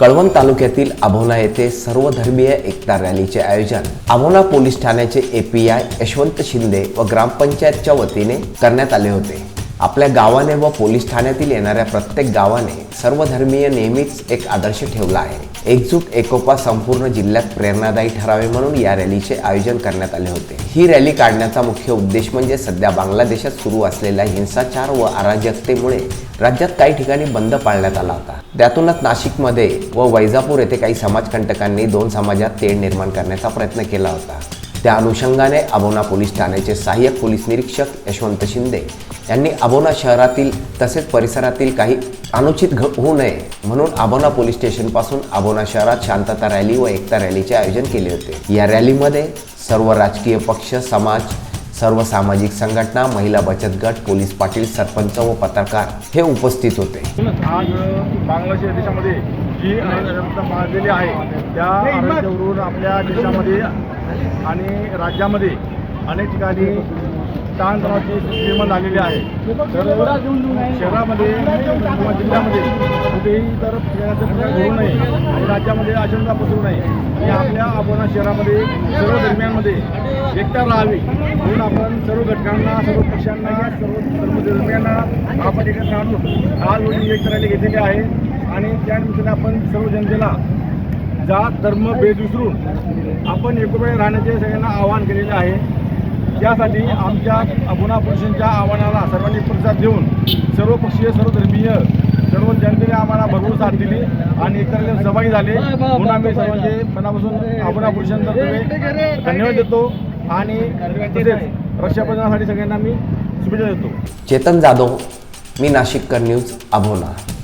कळवण तालुक्यातील आभोना येथे सर्वधर्मीय एकता रॅलीचे आयोजन आभोना पोलीस ठाण्याचे एपीआय यशवंत शिंदे व ग्रामपंचायतच्या वतीने करण्यात आले होते. आपल्या गावाने व पोलीस ठाण्यातील येणाऱ्या प्रत्येक गावाने सर्वधर्मीय नेहमीच एक आदर्श ठेवला आहे. एकजूट एकोपा संपूर्ण जिल्ह्यात प्रेरणादायी ठरावे म्हणून या रॅलीचे आयोजन करण्यात आले होते. ही रॅली काढण्याचा मुख्य उद्देश म्हणजे सध्या बांगलादेशात सुरू असलेल्या हिंसाचार व अराजकतेमुळे राज्यात काही ठिकाणी बंद पाळण्यात आला होता. त्यातूनच नाशिकमध्ये व वैजापूर येथे काही समाजकंटकांनी दोन समाजात तेढ निर्माण करण्याचा प्रयत्न केला होता. त्या अनुषंगाने अबोना पोलीस ठाण्याचे सहाय्यक पोलीस निरीक्षक यशवंत शिंदे यांनी अबोना शहरातील तसेच परिसरातील काही अनुचित घ होऊ नये म्हणून अबोना पोलीस स्टेशनपासून अबोना शहरात शांतता रॅली व एकता रॅलीचे आयोजन केले होते. या रॅलीमध्ये सर्व राजकीय पक्ष समाज सर्व सामाजिक संघटना महिला बचत गट पोलीस पाटील सरपंच व पत्रकार हे उपस्थित होते. आज बांगलादेश देशामध्ये जी अराजकता माजलेली आहे त्या आपल्या देशामध्ये आणि राज्यामध्ये अनेक ठिकाणी ताणतणावाची निर्माण झालेली आहे. तर शहरामध्ये किंवा जिल्ह्यामध्ये कुठेही तर फिरण्याचा प्रकार घडू नये आणि राज्यामध्ये अशंका पसरू नये. आणि आपल्या आपण शहरामध्ये सर्व दरम्यानमध्ये एकता राहावी म्हणून आपण सर्व घटकांना सर्व पक्षांना सर्व सर्व आपण एकत्र आणून आज रोजी एक करायला घेतलेली आहे. आणि त्यानिमित्ताने आपण सर्व जनतेला जात धर्म भेद विसरून आपण एकोप्याने राहण्याचे सगळ्यांना आवाहन केलेले आहे. त्यासाठी आमच्या अबुना पुरुषांच्या आव्हानाला सर्वांनी प्रतिसाद देऊन सर्वपक्षीय सर्वधर्मीय सर्व जनतेने आम्हाला भरपूर साथ दिली आणि एकत्र सहभागी झाले. म्हणून आम्ही सर्वांचे मनापासून अबुना पुरुषांतर्फे धन्यवाद देतो आणि तसेच रक्षाबंधनासाठी सगळ्यांना मी शुभेच्छा देतो. चेतन जाधव मी नाशिककर न्यूज अबोना.